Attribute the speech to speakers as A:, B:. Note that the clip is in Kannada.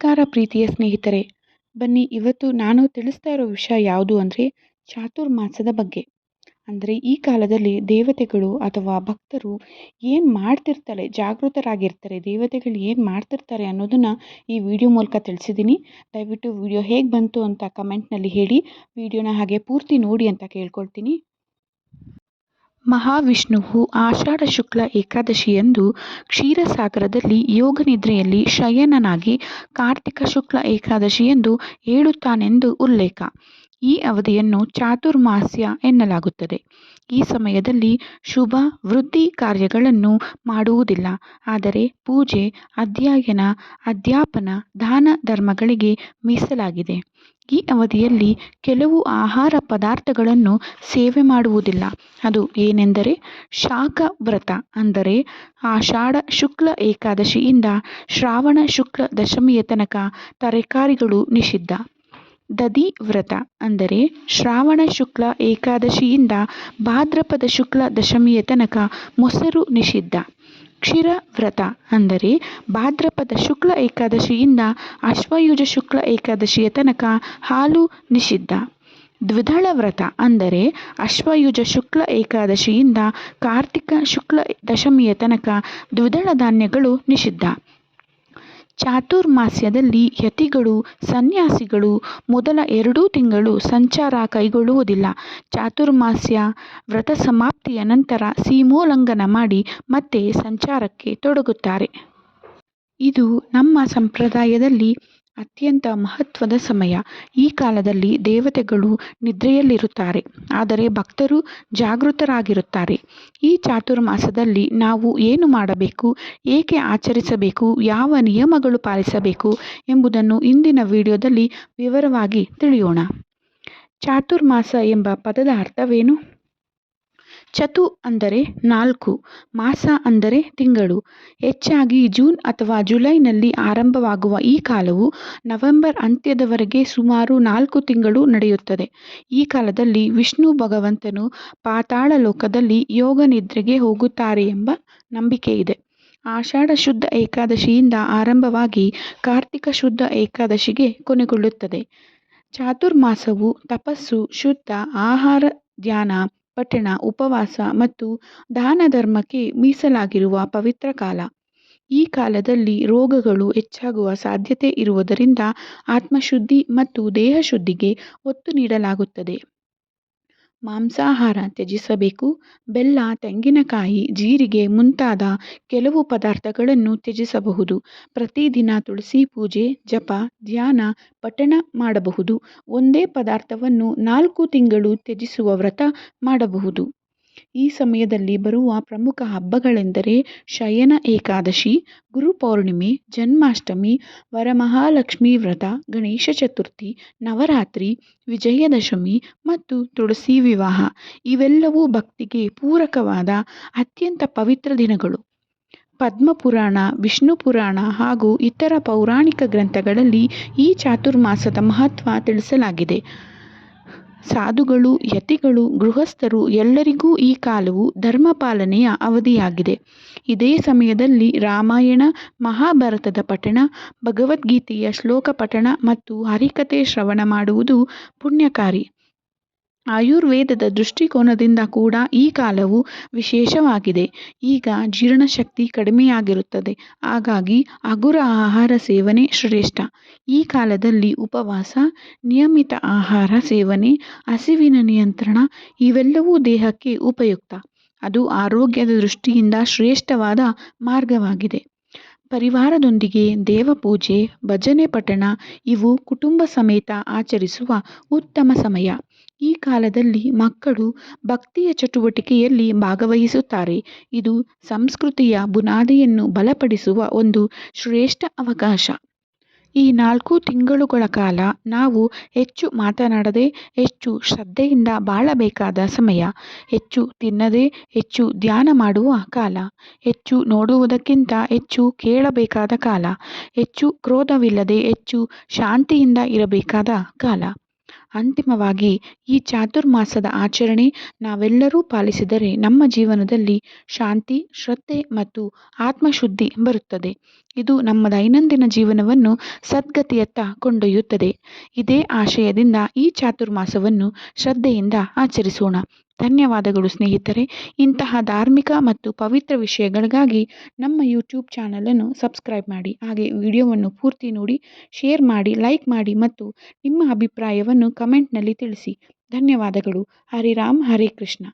A: ನಮಸ್ಕಾರ ಪ್ರೀತಿಯ ಸ್ನೇಹಿತರೆ, ಬನ್ನಿ ಇವತ್ತು ನಾನು ತಿಳಿಸ್ತಾ ಇರೋ ವಿಷಯ ಯಾವುದು ಅಂದರೆ ಚಾತುರ್ಮಾಸದ ಬಗ್ಗೆ. ಅಂದರೆ ಈ ಕಾಲದಲ್ಲಿ ದೇವತೆಗಳು ಅಥವಾ ಭಕ್ತರು ಏನು ಮಾಡ್ತಿರ್ತಾರೆ, ಜಾಗೃತರಾಗಿರ್ತಾರೆ, ದೇವತೆಗಳು ಏನು ಮಾಡ್ತಿರ್ತಾರೆ ಅನ್ನೋದನ್ನು ಈ ವಿಡಿಯೋ ಮೂಲಕ ತಿಳಿಸಿದ್ದೀನಿ. ದಯವಿಟ್ಟು ವಿಡಿಯೋ ಹೇಗೆ ಬಂತು ಅಂತ ಕಮೆಂಟ್ನಲ್ಲಿ ಹೇಳಿ, ವಿಡಿಯೋನ ಹಾಗೆ ಪೂರ್ತಿ ನೋಡಿ ಅಂತ ಕೇಳ್ಕೊಳ್ತೀನಿ. ಮಹಾವಿಷ್ಣುವು ಆಷಾಢ ಶುಕ್ಲ ಏಕಾದಶಿಯಂದು ಕ್ಷೀರಸಾಗರದಲ್ಲಿ ಯೋಗನಿದ್ರೆಯಲ್ಲಿ ಶಯನನಾಗಿ ಕಾರ್ತಿಕ ಶುಕ್ಲ ಏಕಾದಶಿಯಂದು ಏಳುತ್ತಾನೆಂದು ಉಲ್ಲೇಖ. ಈ ಅವಧಿಯನ್ನು ಚಾತುರ್ಮಾಸ್ಯ ಎನ್ನಲಾಗುತ್ತದೆ. ಈ ಸಮಯದಲ್ಲಿ ಶುಭ, ವೃದ್ಧಿ ಕಾರ್ಯಗಳನ್ನು ಮಾಡುವುದಿಲ್ಲ. ಆದರೆ ಪೂಜೆ, ಅಧ್ಯಯನ, ಅಧ್ಯಾಪನ, ದಾನ ಧರ್ಮಗಳಿಗೆ ಮೀಸಲಾಗಿದೆ. ಈ ಅವಧಿಯಲ್ಲಿ ಕೆಲವು ಆಹಾರ ಪದಾರ್ಥಗಳನ್ನು ಸೇವೆ ಮಾಡುವುದಿಲ್ಲ. ಅದು ಏನೆಂದರೆ ಶಾಖ ವ್ರತ ಅಂದರೆ ಆಷಾಢ ಶುಕ್ಲ ಏಕಾದಶಿಯಿಂದ ಶ್ರಾವಣ ಶುಕ್ಲ ದಶಮಿಯ ತನಕ ತರಕಾರಿಗಳು ನಿಷಿದ್ಧ. ದದಿ ವ್ರತ ಅಂದರೆ ಶ್ರಾವಣ ಶುಕ್ಲ ಏಕಾದಶಿಯಿಂದ ಭಾದ್ರಪದ ಶುಕ್ಲ ದಶಮಿಯ ತನಕ ಮೊಸರು ನಿಷಿದ್ಧ. ಕ್ಷೀರ ವ್ರತ ಅಂದರೆ ಭಾದ್ರಪದ ಶುಕ್ಲ ಏಕಾದಶಿಯಿಂದ ಅಶ್ವಯುಜ ಶುಕ್ಲ ಏಕಾದಶಿಯ ತನಕ ಹಾಲು ನಿಷಿದ್ಧ. ದ್ವಿದಳ ವ್ರತ ಅಂದರೆ ಅಶ್ವಯುಜ ಶುಕ್ಲ ಏಕಾದಶಿಯಿಂದ ಕಾರ್ತಿಕ ಶುಕ್ಲ ದಶಮಿಯ ತನಕ ದ್ವಿದಳ ಧಾನ್ಯಗಳು ನಿಷಿದ್ಧ. ಚಾತುರ್ಮಾಸ್ಯದಲ್ಲಿ ಯತಿಗಳು, ಸನ್ಯಾಸಿಗಳು ಮೊದಲ ಎರಡೂ ತಿಂಗಳು ಸಂಚಾರ ಕೈಗೊಳ್ಳುವುದಿಲ್ಲ. ಚಾತುರ್ಮಾಸ್ಯ ವ್ರತ ಸಮಾಪ್ತಿಯ ನಂತರ ಸೀಮೋಲ್ಲಂಘನ ಮಾಡಿ ಮತ್ತೆ ಸಂಚಾರಕ್ಕೆ ತೊಡಗುತ್ತಾರೆ. ಇದು ನಮ್ಮ ಸಂಪ್ರದಾಯದಲ್ಲಿ ಅತ್ಯಂತ ಮಹತ್ವದ ಸಮಯ. ಈ ಕಾಲದಲ್ಲಿ ದೇವತೆಗಳು ನಿದ್ರೆಯಲ್ಲಿರುತ್ತಾರೆ. ಆದರೆ ಭಕ್ತರು ಜಾಗೃತರಾಗಿರುತ್ತಾರೆ. ಈ ಚಾತುರ್ಮಾಸದಲ್ಲಿ ನಾವು ಏನು ಮಾಡಬೇಕು? ಏಕೆ ಆಚರಿಸಬೇಕು? ಯಾವ ನಿಯಮಗಳು ಪಾಲಿಸಬೇಕು? ಎಂಬುದನ್ನು ಇಂದಿನ ವಿಡಿಯೋದಲ್ಲಿ ವಿವರವಾಗಿ ತಿಳಿಯೋಣ. ಚಾತುರ್ಮಾಸ ಎಂಬ ಪದದ ಅರ್ಥವೇನು? ಚತು ಅಂದರೆ ನಾಲ್ಕು, ಮಾಸ ಅಂದರೆ ತಿಂಗಳು. ಹೆಚ್ಚಾಗಿ ಜೂನ್ ಅಥವಾ ಜುಲೈನಲ್ಲಿ ಆರಂಭವಾಗುವ ಈ ಕಾಲವು ನವೆಂಬರ್ ಅಂತ್ಯದವರೆಗೆ ಸುಮಾರು ನಾಲ್ಕು ತಿಂಗಳು ನಡೆಯುತ್ತದೆ. ಈ ಕಾಲದಲ್ಲಿ ವಿಷ್ಣು ಭಗವಂತನು ಪಾತಾಳ ಲೋಕದಲ್ಲಿ ಯೋಗ ನಿದ್ರೆಗೆ ಹೋಗುತ್ತಾರೆ ಎಂಬ ನಂಬಿಕೆ ಇದೆ. ಆಷಾಢ ಶುದ್ಧ ಏಕಾದಶಿಯಿಂದ ಆರಂಭವಾಗಿ ಕಾರ್ತಿಕ ಶುದ್ಧ ಏಕಾದಶಿಗೆ ಕೊನೆಗೊಳ್ಳುತ್ತದೆ. ಚಾತುರ್ಮಾಸವು ತಪಸ್ಸು, ಶುದ್ಧ, ಆಹಾರ, ಧ್ಯಾನ ಪಠಣ, ಉಪವಾಸ ಮತ್ತು ದಾನ ಧರ್ಮಕ್ಕೆ ಮೀಸಲಾಗಿರುವ ಪವಿತ್ರ ಕಾಲ. ಈ ಕಾಲದಲ್ಲಿ ರೋಗಗಳು ಹೆಚ್ಚಾಗುವ ಸಾಧ್ಯತೆ ಇರುವುದರಿಂದ ಆತ್ಮಶುದ್ಧಿ ಮತ್ತು ದೇಹಶುದ್ಧಿಗೆ ಒತ್ತು ನೀಡಲಾಗುತ್ತದೆ. ಮಾಂಸಾಹಾರ ತ್ಯಜಿಸಬೇಕು. ಬೆಲ್ಲ, ತೆಂಗಿನಕಾಯಿ, ಜೀರಿಗೆ ಮುಂತಾದ ಕೆಲವು ಪದಾರ್ಥಗಳನ್ನು ತ್ಯಜಿಸಬಹುದು. ಪ್ರತಿದಿನ ತುಳಸಿ ಪೂಜೆ, ಜಪ, ಧ್ಯಾನ, ಪಠಣ ಮಾಡಬಹುದು. ಒಂದೇ ಪದಾರ್ಥವನ್ನು ನಾಲ್ಕು ತಿಂಗಳು ತ್ಯಜಿಸುವ ವ್ರತ ಮಾಡಬಹುದು. ಈ ಸಮಯದಲ್ಲಿ ಬರುವ ಪ್ರಮುಖ ಹಬ್ಬಗಳೆಂದರೆ ಶಯನ ಏಕಾದಶಿ ಗುರುಪೌರ್ಣಿಮೆ ಜನ್ಮಾಷ್ಟಮಿ, ವರಮಹಾಲಕ್ಷ್ಮೀ ವ್ರತ, ಗಣೇಶ ಚತುರ್ಥಿ, ನವರಾತ್ರಿ, ವಿಜಯದಶಮಿ ಮತ್ತು ತುಳಸಿ ವಿವಾಹ. ಇವೆಲ್ಲವೂ ಭಕ್ತಿಗೆ ಪೂರಕವಾದ ಅತ್ಯಂತ ಪವಿತ್ರ ದಿನಗಳು. ಪದ್ಮಪುರಾಣ ವಿಷ್ಣು ಪುರಾಣ ಹಾಗೂ ಇತರ ಪೌರಾಣಿಕ ಗ್ರಂಥಗಳಲ್ಲಿ ಈ ಚಾತುರ್ಮಾಸದ ಮಹತ್ವ ತಿಳಿಸಲಾಗಿದೆ. ಸಾಧುಗಳು, ಯತಿಗಳು, ಗೃಹಸ್ಥರು ಎಲ್ಲರಿಗೂ ಈ ಕಾಲವು ಧರ್ಮಪಾಲನೆಯ ಅವಧಿಯಾಗಿದೆ. ಇದೇ ಸಮಯದಲ್ಲಿ ರಾಮಾಯಣ, ಮಹಾಭಾರತದ ಪಠಣ, ಭಗವದ್ಗೀತೆಯ ಶ್ಲೋಕ ಪಠಣ ಮತ್ತು ಹರಿಕತೆ ಶ್ರವಣ ಮಾಡುವುದು ಪುಣ್ಯಕಾರಿ. ಆಯುರ್ವೇದದ ದೃಷ್ಟಿಕೋನದಿಂದ ಕೂಡ ಈ ಕಾಲವು ವಿಶೇಷವಾಗಿದೆ. ಈಗ ಜೀರ್ಣಶಕ್ತಿ ಕಡಿಮೆಯಾಗಿರುತ್ತದೆ. ಹಾಗಾಗಿ ಹಗುರ ಆಹಾರ ಸೇವನೆ ಶ್ರೇಷ್ಠ. ಈ ಕಾಲದಲ್ಲಿ ಉಪವಾಸ, ನಿಯಮಿತ ಆಹಾರ ಸೇವನೆ, ಹಸಿವಿನ ನಿಯಂತ್ರಣ ಇವೆಲ್ಲವೂ ದೇಹಕ್ಕೆ ಉಪಯುಕ್ತ. ಅದು ಆರೋಗ್ಯದ ದೃಷ್ಟಿಯಿಂದ ಶ್ರೇಷ್ಠವಾದ ಮಾರ್ಗವಾಗಿದೆ. ಪರಿವಾರದೊಂದಿಗೆ ದೇವಪೂಜೆ, ಭಜನೆ ಪಠಣ ಇವು ಕುಟುಂಬ ಸಮೇತ ಆಚರಿಸುವ ಉತ್ತಮ ಸಮಯ. ಈ ಕಾಲದಲ್ಲಿ ಮಕ್ಕಳು ಭಕ್ತಿಯ ಚಟುವಟಿಕೆಯಲ್ಲಿ ಭಾಗವಹಿಸುತ್ತಾರೆ. ಇದು ಸಂಸ್ಕೃತಿಯ ಬುನಾದಿಯನ್ನು ಬಲಪಡಿಸುವ ಒಂದು ಶ್ರೇಷ್ಠ ಅವಕಾಶ. ಈ ನಾಲ್ಕು ತಿಂಗಳುಗಳ ಕಾಲ ನಾವು ಹೆಚ್ಚು ಮಾತನಾಡದೆ, ಹೆಚ್ಚು ಶ್ರದ್ಧೆಯಿಂದ ಬಾಳಬೇಕಾದ ಸಮಯ. ಹೆಚ್ಚು ತಿನ್ನದೆ, ಹೆಚ್ಚು ಧ್ಯಾನ ಮಾಡುವ ಕಾಲ. ಹೆಚ್ಚು ನೋಡುವುದಕ್ಕಿಂತ ಹೆಚ್ಚು ಕೇಳಬೇಕಾದ ಕಾಲ. ಹೆಚ್ಚು ಕ್ರೋಧವಿಲ್ಲದೆ, ಹೆಚ್ಚು ಶಾಂತಿಯಿಂದ ಇರಬೇಕಾದ ಕಾಲ. ಅಂತಿಮವಾಗಿ ಈ ಚಾತುರ್ಮಾಸದ ಆಚರಣೆ ನಾವೆಲ್ಲರೂ ಪಾಲಿಸಿದರೆ ನಮ್ಮ ಜೀವನದಲ್ಲಿ ಶಾಂತಿ, ಶ್ರದ್ಧೆ ಮತ್ತು ಆತ್ಮಶುದ್ಧಿ ಬರುತ್ತದೆ. ಇದು ನಮ್ಮ ದೈನಂದಿನ ಜೀವನವನ್ನು ಸದ್ಗತಿಯತ್ತ ಕೊಂಡೊಯ್ಯುತ್ತದೆ. ಇದೇ ಆಶಯದಿಂದ ಈ ಚಾತುರ್ಮಾಸವನ್ನು ಶ್ರದ್ಧೆಯಿಂದ ಆಚರಿಸೋಣ. ಧನ್ಯವಾದಗಳು ಸ್ನೇಹಿತರೆ. ಇಂತಹ ಧಾರ್ಮಿಕ ಮತ್ತು ಪವಿತ್ರ ವಿಷಯಗಳಿಗಾಗಿ ನಮ್ಮ ಯೂಟ್ಯೂಬ್ ಚಾನಲನ್ನು ಸಬ್ಸ್ಕ್ರೈಬ್ ಮಾಡಿ. ಹಾಗೆ ವಿಡಿಯೋವನ್ನು ಪೂರ್ತಿ ನೋಡಿ ಶೇರ್ ಮಾಡಿ ಲೈಕ್ ಮಾಡಿ ಮತ್ತು ನಿಮ್ಮ ಅಭಿಪ್ರಾಯವನ್ನು ಕಮೆಂಟ್ನಲ್ಲಿ ತಿಳಿಸಿ. ಧನ್ಯವಾದಗಳು. ಹರಿರಾಮ್ ಹರೇ ಕೃಷ್ಣ.